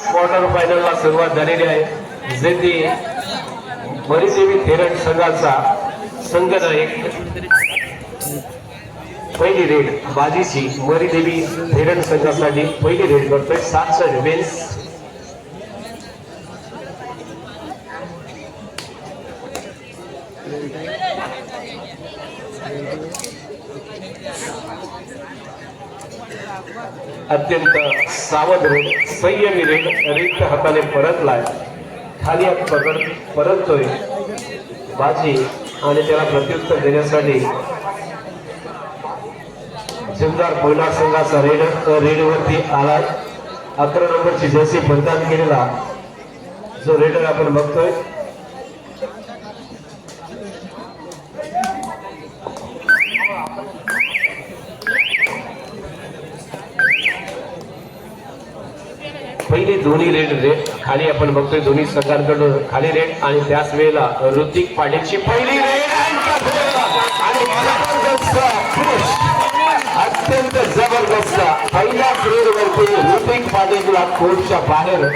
Quarter फायनलला सुरुवात झालेली आहे. जेथे मरीदेवी थेरट संघाचा संघनायक पहिली रेड बाजीची मरीदेवी थेरट संघासाठी पहिली रेड करतोय. सातचा डिफेन्स अत्यंत सावध रेड संयमी रेड रिक्त हाताने परतलाय. खाली पकड परततोय. बाजी आणि त्याला प्रत्युत्तर देण्यासाठी जिमदार कोयना संघाचा रेड रेडवरती आलाय. अकरा नंबरची जर्सी परिधान केलेला जो रेडर आपण बघतोय पहिले दोन्ही रेड रेड खाली आपण बघतोय दोन्ही सरकारकडून खाली रेड आणि त्याच वेळेला ऋतिक पाटीलची पहिली रेड अत्यंत जबरदस्त. पहिल्या रेड वरती ऋतिक पाटीलला कोर्टच्या बाहेर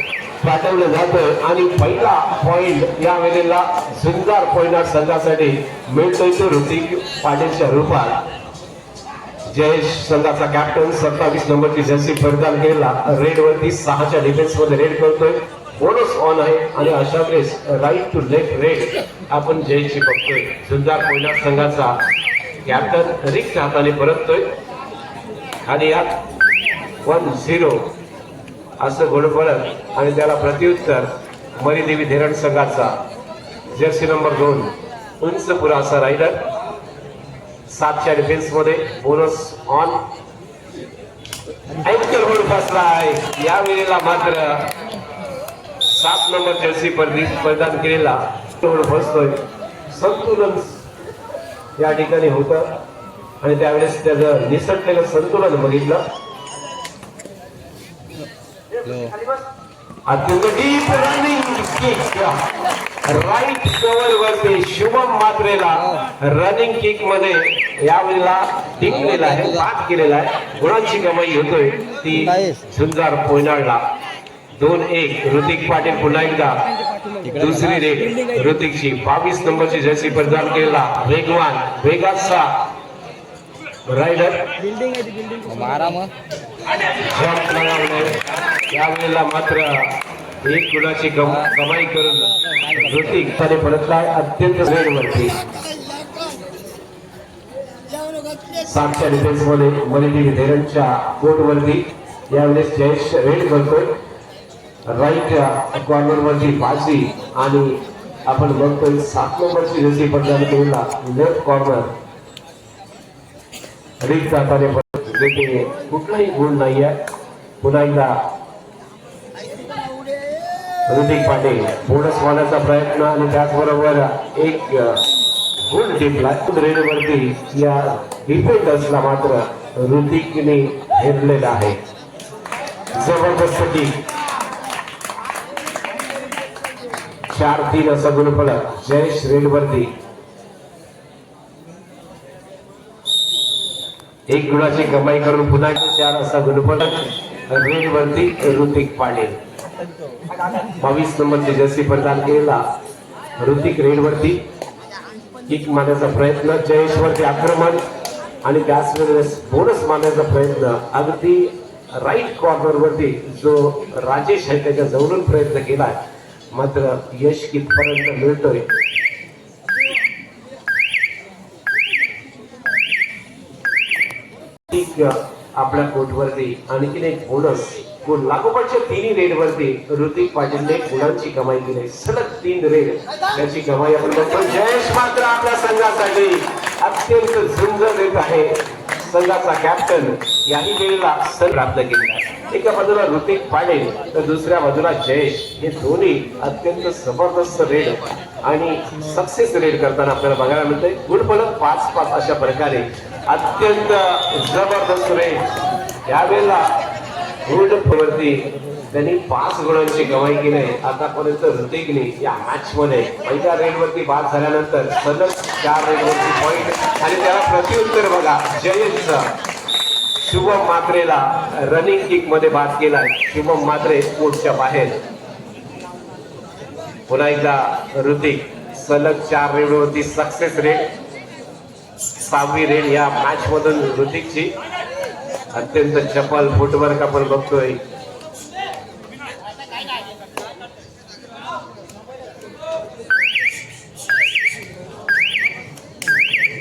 पाठवलं जातं आणि पहिला पॉइंट या वेळेला झुंजार पॉइंट संघासाठी मिळतोय तो ऋतिक पाटीलच्या रूपात. जयेश संघाचा कॅप्टन सत्तावीस नंबरची जर्सी परिधान केलेला रेड वरती सहाच्या डिफेन्समध्ये रेड करतोय. बोनस ऑन आहे आणि अशा वेळेस राईट टू लेफ्ट रेड आपण जयेशची बघतोय. झुंजार कोयना संघाचा कॅप्टन रिक्त हाताने परततोय. आणि यात वन झिरो असं गोड पडत आणि त्याला प्रत्युत्तर मरीदेवी धेरण संघाचा. जर्सी नंबर दोन उंचपुरा असा रायडर सातच्या डिफेन्समध्ये बोनस ऑन अँकल होल्ड फसलाय. या वेळेला मात्र सात नंबर जर्सी परिधान केलेला होल्ड फसतोय. संतुलन या ठिकाणी होत. आणि त्यावेळेस त्याचं निसटलेलं संतुलन बघितलं. अत्यंत डीप रनिंग राईट कव्हर वरती शुभम मात्रेला रनिंग किकमध्ये यावेळेला टिकलेला आहे पास केलेला आहे. गुणांची कमाई होतोय. ती झुंजार पोयनाडला. दोन एक ऋतिक पाटील पुन्हा एकदा. दुसरी रेड ऋतिकची. बावीस नंबरची जर्सी परिधान केलेला वेगवान वेगाचा रायडर लगावले यावेळेला मात्र एक गुणाची कम- कमाई करून ऋतिक त्याने परतलाय अत्यंत वेळवरती. सातच्या डिफेन्समध्ये मलिनी धीरणच्या कोटवरती यावेळेस जयेश रेड करतोय. राईट कॉर्नर वरती बाजी आणि आपण बघतोय सात नंबरची जशी पडल्याने केलेला लेफ्ट कॉर्नर रिक्त जाताने परत कुठलाही गुण नाहीये. पुन्हा एकदा ऋतिक पाटील बोनस मारण्याचा प्रयत्न आणि त्याचबरोबर एक गुण टिपला रेडवरती या डिफेंडर्सला मात्र ऋतिकने हेरलेला आहे. जबरदस्त टीम चार तीन असा गुणफलक जयेश रेडवरती एक गुणाची कमाई करून पुन्हा चार असा गुणफलक रेडवरती ऋतिक पाटील. बावीस नंबरची जर्सी प्रदान केलेला ऋतिक रेडवरती किक मारण्याचा प्रयत्न. जयेशवरती आक्रमण आणि त्याच वेळेस बोनस मारण्याचा प्रयत्न. अगदी राईट कॉर्नरवरती जो राजेश आहे त्याच्या जवळून प्रयत्न केलाय. मात्र यश कितपर्यंत मिळतोय? एक आपल्या कोटवरती आणखीन एक बोनस गुण लागोपाठच्या तिन्ही रेडवरती ऋतिक पाटीलने गुणांची कमाई केली. सलग तीन रेड. त्याची कमाई आपण बघतो. जयेश मात्र आपल्या संघासाठी अत्यंत झुंज देत आहे. संघाचा कॅप्टन याही वेळेला सर प्राप्त केलेला आहे. एका बाजूला ऋतिक पाटील तर दुसऱ्या बाजूला जयेश. हे दोन्ही अत्यंत जबरदस्त रेड. आणि सक्सेस रेड करताना आपल्याला बघायला मिळतंय. गुणफलक पाच पाच अशा प्रकारे अत्यंत जबरदस्त रेड यावेळेला वरती त्यांनी पाच गुणांची कमाई केली आहे. आतापर्यंत ऋतिकने या मॅच मध्ये पहिल्या रेड वरती बाद झाल्यानंतर सलग चार रेड वरती आणि त्याला प्रत्युत्तर बघा जयेशचं. शुभम मात्रेला रनिंग किकमध्ये बाद केलाय. शुभम मात्रे कोर्टच्या बाहेर. पुन्हा एकदा ऋतिक सलग चार रेडवरती सक्सेस रेट सहावी रेड या मॅच मधून ऋतिकची अत्यंत चपल फुटवर्क आपण बघतोय.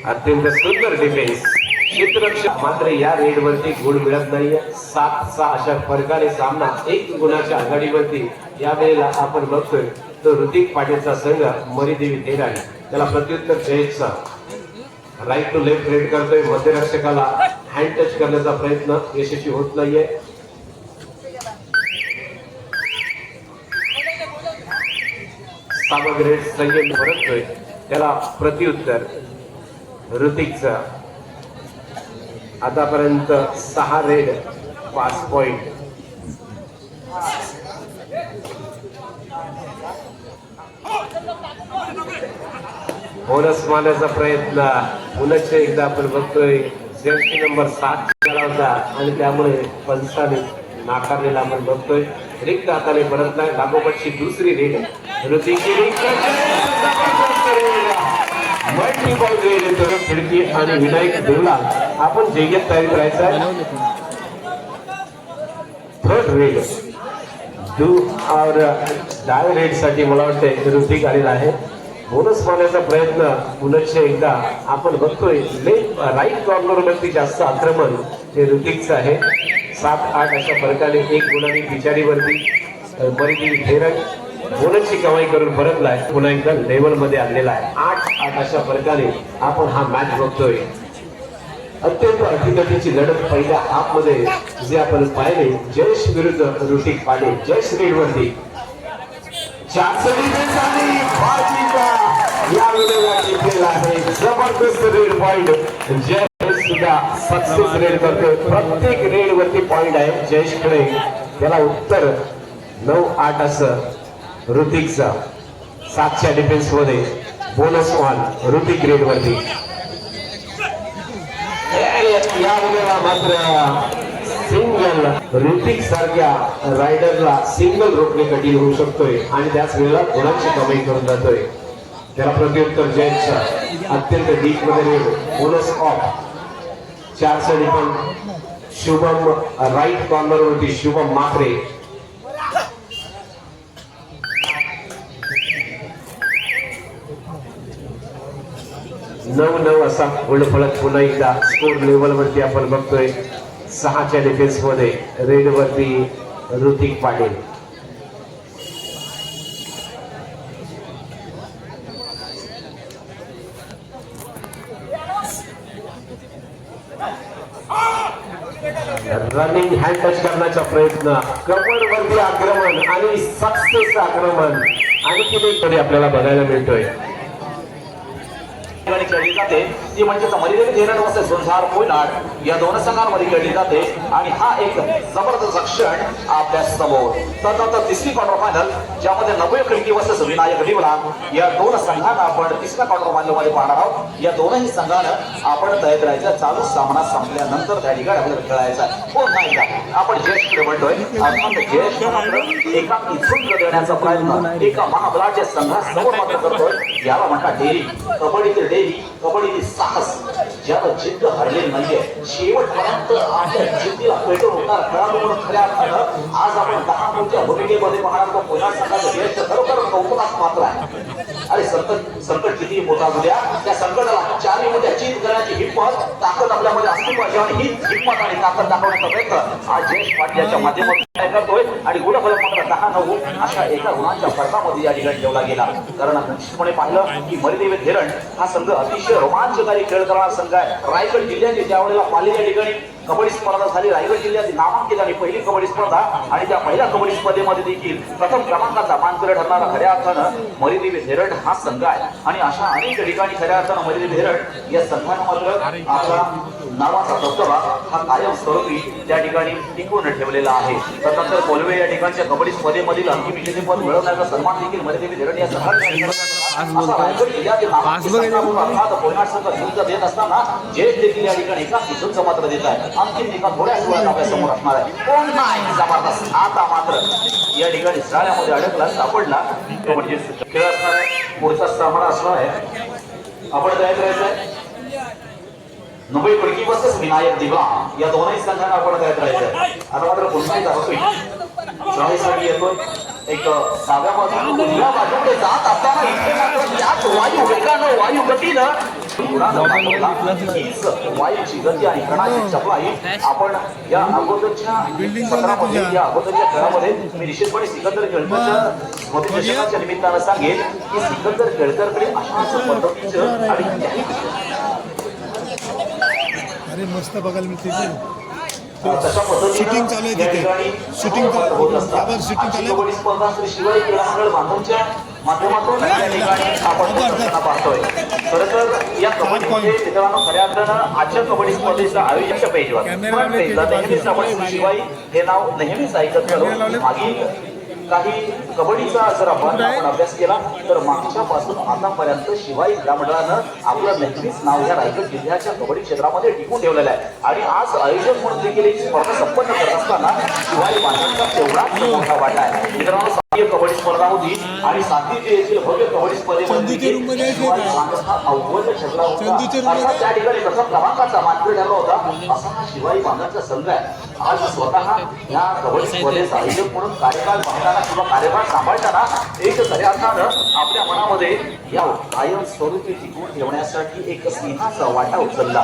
अत्यंत सुंदर डिफेन्स क्षेत्ररक्षक मात्र या रेड वरती गुण मिळत नाहीये. सात सहा अशा फरकाने सामना एक गुणाच्या आघाडीवरती या वेळेला आपण बघतोय. तो ऋतिक पाटीलचा संघ मरीदेवी तेराणी त्याला प्रत्युत्तर जयेशचा. राईट टू लेफ्ट रेड करतोय मध्यरक्षकाला. हँड टच करण्याचा प्रयत्न यशस्वी होत नाहीये. सामग्री संयम भरतोय. त्याला प्रत्युत्तर ऋतिकचा. आतापर्यंत सहा रेड पाच पॉइंट बोनस मारण्याचा प्रयत्न. पुनश्च एकदा आपण बघतोय. सेफ्टी नंबर सात केला होता आणि त्यामुळे पंचाने नाकारलेला आपण बघतोय. रिक्त हाताने परत नाही. लागोपाठची दुसरी रेड. ऋतिकची खिडकी आणि विनायक देवला आपण जय्यत तयारी राहायचं आहे. Third raid. Do or die रेडसाठी मला वाटतं ऋतिक आलेला आहे. बोनस पाहण्याचा प्रयत्न पुनश्च एकदा आपण बघतोय. लेफ्ट राईट कॉर्नरवरती जास्त आक्रमण हे ऋतिकचं आहे. सात आठ अशा फरकाने एक गुणाने पिचारीवरती मरिदी फेरक बोनसची कमाई करून परतलाय पुन्हा एकदा लेवलमध्ये आणलेला आहे. आठ आठ अशा फरकाने आपण हा मॅच बघतोय. अत्यंत अटीतटीची लढत पहिल्या हाफमध्ये जे आपण पाहिले जयश विरुद्ध ऋतिक पाटील जयश रेड वरती चारशे या जिंकलेला आहे. जबरदस्त रेड पॉईंट जय सुद्धा सक्सेस रेड करतोय. प्रत्येक रेड वरती पॉइंट आहे. जयेशकडे त्याला उत्तर नऊ आठ असं ऋतिकचा सातच्या डिफेन्समध्ये बोनस वन ऋतिक रेड वरती. या मात्र सिंगल ऋतिक सारख्या रायडरला सिंगल रोखणे कठीण होऊ शकतोय. आणि त्याच वेळेला गुणांची कमाई करून जातोय. त्याला प्रत्युत्तर जयचा अत्यंत डीपमध्ये बोनस ऑफ चारसाठी पण शुभम राईट कॉर्नर वरती शुभम मात्रे. नऊ नऊ असा गोल्ड फलक पुन्हा एकदा स्कोर लेवल वरती आपण बघतोय. सहाच्या डिफेन्समध्ये रेड वरती Ritik Patil. Running hand touch करण्याचा प्रयत्न. कवर वरती आक्रमण आणि सक्सेस आक्रमण. आणखी एक तरी आपल्याला बघायला मिळतोय. खेळली जाते. ती म्हणजे मर्यादित धीरण वसे संसार कोयनाड. या दोन संघांमध्ये खेळली जाते. आणि हा एक जबरदस्त क्षण आपल्यासमोर. तर तिसरी क्वार्टर फायनल ज्यामध्ये नव्वद खिडकी विनायक डिवला या दोन संघांना आपण तिसऱ्या क्वार्टर फायनल पाहणार आहोत. या दोनही संघानं आपण तयार करायचा चालू सामना संपल्यानंतर त्या ठिकाणी आपल्याला खेळायचा कोण नाही का? आपण जयेशकडे म्हणतोय अर्थात जयेश मात्र एका इथून देण्याचा प्रयत्न एका महाबलाच्या संघासमोर मात्र करतोय. याला म्हणतात डेरी. कबड्डीतील डेरी कबड्डीतील साहस. ज्याला जिद्द हरले नाहीये. शेवटपर्यंत आपल्या जिद्दीला पेटवून होणार खेळाडू म्हणून खऱ्या अर्थानं आज आपण दहा मोठ्या भूमिकेमध्ये पाहणार तो पुन्हा खरोखर कौतुकास पात्र आहे अरे संकट संकट किती मोठा असू द्या त्या संकटाला चारही मोठ्या चीत करण्याची हिंमत ताकद आपल्यामध्ये असली पाहिजे आणि ही हिंमत आणि ताकद दाखवण्याचा प्रयत्न आज जयेश पाटलाच्या माध्यमातून काय करतोय. आणि गुणफलक मात्र दहा नऊ अशा एका गुणांच्या फरकामध्ये या ठिकाणी ठेवला गेला. कारण निश्चितपणे पाहिलं की मरिदेवी धेरण हा संघ अतिशय रोमांचकारी खेळ करणारा संघ आहे. रायगड जिल्ह्याची त्यावेळेला पालिका ठिकाणी कबड्डी स्पर्धा झाली रायगड जिल्ह्याची नामांकित आणि पहिली कबड्डी स्पर्धा आणि त्या पहिल्या कबड्डी स्पर्धेमध्ये देखील प्रथम क्रमांकाचा मानकरी ठरणारा खऱ्या अर्थानं मरिदेवी धेरण हा संघ आहे. आणि अशा अनेक ठिकाणी खऱ्या अर्थानं मरिदेवी भेरड या संघानं मात्र आपला नावाचा दबदबा हा कायमस्वरूपी त्या ठिकाणी टिकवून ठेवलेला आहे. तदनंतर कोलवे या ठिकाणच्या कबड्डी स्पर्धेमधील अंतिम विजेतेपद मिळवण्याचा सन्मान देखील मर्यादेवी धरण या अर्थात संघ देत असताना देखील या ठिकाणी एका मात्र देत आहे. अंतिम निकाल थोड्याच वेळात आपल्यासमोर असणार आहे. कोण नाही? जबरदस्त. आता मात्र या ठिकाणी अडकला सापडला. तो म्हणजे खेळ असणार आहे. पुढचा सामना असणार आहे. आपण तयार करायचं मुंबई पडकी वर्सेस विनायक दिवा या दोनही संघांना आपण तयार करायचं आता मात्र पुन्हा एकदा होतोय चढाईसाठी येतोय एक बाजूला उजव्या बाजूकडे जात असताना इथे मात्र त्याच वायू वेगानं वायू गतीनं उडान मारला. हीच वायूची गती आणि कणाची चपलाई आपण या अगोदरच्या सत्रामध्ये या अगोदरच्या खेळामध्ये मी निश्चितपणे सिकंदर केळकरच्या निमित्तानं सांगेन की सिकंदर केळकरकडे अशाच पद्धतीचं आणि अरे मस्त बघायला मिळते शूटिंग चालू आहे तिथे. शूटिंग शूटिंग चालू. आहे. माध्यमातून या ठिकाणी आपण पाहतोय. खरं तर या कबड्डीमध्ये मित्रांनो खऱ्या अर्थानं आजच्या कबड्डी स्पर्धेचं आयोजनच्या पेजवर. नेहमीच आपण शिवाई हे नाव नेहमीच ऐकत. मागील काही कबड्डीचा जर आपण आपण अभ्यास केला तर मागच्या पासून आतापर्यंत शिवाई क्रीडा मंडळानं आपलं नेहमीच नाव या रायगड जिल्ह्याच्या कबड्डी क्षेत्रामध्ये टिकून ठेवलेलं आहे. आणि आज आयोजक म्हणून देखील एक स्पर्धा संपन्न करत असताना शिवाई बांधवांचा तेवढाच मोठा वाटा आहे. मित्रांनो कबड्डी स्पर्धा होती आणि सातवीचे येथील भव्य कबड्डी स्पर्धेमध्ये हा अव्वल ठरला होता. त्या ठिकाणी प्रथम क्रमांकाचा मानकरी ठरला होता. असा हा शिवाई बांधवांचा संघ आहे. आज स्वतः या कबड्डी स्पर्धेचा आयोजक म्हणून कार्यकाळ पाहताना किंवा कार्यभार सांभाळताना एक खऱ्या अर्थानं आपल्या मनामध्ये या कायम स्वरूपी टिकवून ठेवण्यासाठी एक सिंहाचा वाटा उचलला.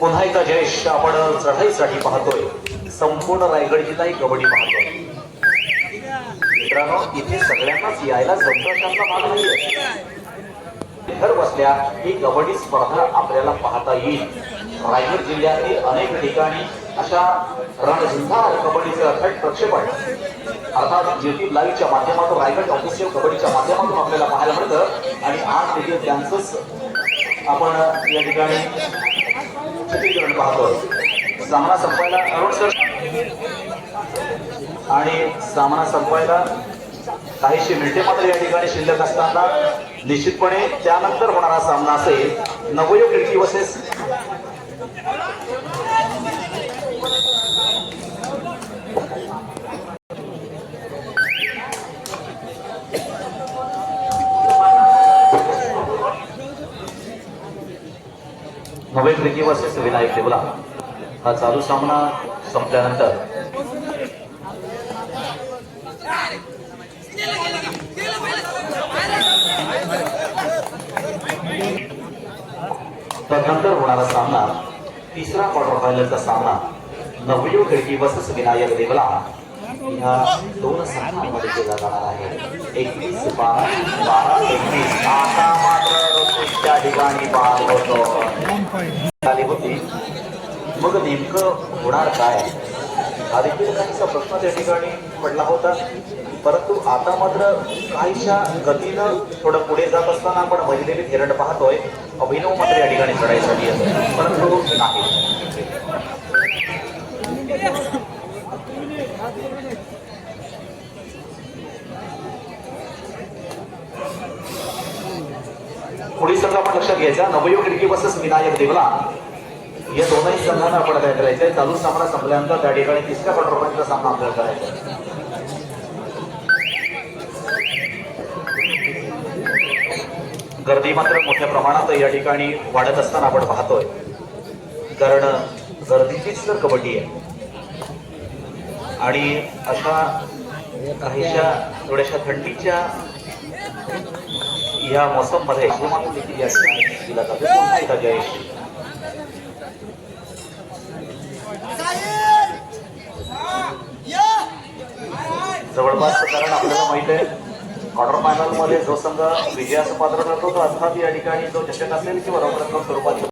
पुन्हा एकदा जयेश आपण चढाईसाठी पाहतोय. संपूर्ण रायगड जिल्हा ही कबड्डी पाहतोय. मित्रांनो इथे सगळ्यांनाच यायला जमण्याचा भाग नाहीये. घर बसल्या ही कबड्डी स्पर्धा आपल्याला पाहता येईल. रायगड जिल्ह्यातील अनेक ठिकाणी अशा रणझुंजार कबड्डीचे अथट प्रक्षेपण. अर्थात ज्योती लाईव्हच्या माध्यमातून रायगड ऑफिशियल कबड्डीच्या माध्यमातून आपल्याला पाहायला मिळतं. आणि आज देखील त्यांचंच आपण या ठिकाणी चित्रीकरण पाहतो सामना संपायला अरुण सर आणि सामना संपवायला काहीशी मिनिटे मात्र या ठिकाणी शिल्लक असताना निश्चितपणे त्यानंतर होणारा सामना असेल. नवयोग खिडकी वर्सेस नवयोग वर्सेस विनायक देवला हा चालू सामना संपल्यानंतर. तदनंतर होणारा सामना तिसरा क्वार्टर फायनलचा सामना नवयुग खिडकी वर्सेस विनायक देवला. ह्या दोन संघांमध्ये केला जाणार आहे. एकवीस बारा बारा एकवीस आता मात्र त्या ठिकाणी बाद होतो. होती मग नेमकं होणार काय? हा देखील काहीसा प्रश्न त्या ठिकाणी पडला होता. परंतु आता मात्र काहीशा गतीनं थोडं पुढे जात असताना आपण महिलेने हिरण पाहतोय. अभिनव मात्र या ठिकाणी चढायसाठी येतो परंतु नाही. पुढील संघ आपण लक्षात घ्यायचा. नवयोग खिडकी वर्सेस विनायक देवला. या दोनही संघांना आपण काय करायचंय? चालू सामना संपल्यानंतर त्या ठिकाणी तिसऱ्या क्वार्टर सामना आपल्याला करायचा आहे. गर्दी मात्र मोठ्या प्रमाणात या ठिकाणी वाढत असताना आपण पाहतोय. कारण गर्दीचीच तर कबड्डी आहे. आणि अशा काहीशा थोड्याशा थंडीच्या या मोसममध्ये दिला जातो पुन्हा एकदा जयेश जवळपास कारण आपल्याला माहीत आहे क्वार्टर फायनलमध्ये जो संघ विजयाचं पात्र ठरतो तो अर्थात या ठिकाणी जो चषक असेल किंवा रौद्रक्रम स्वरूपात.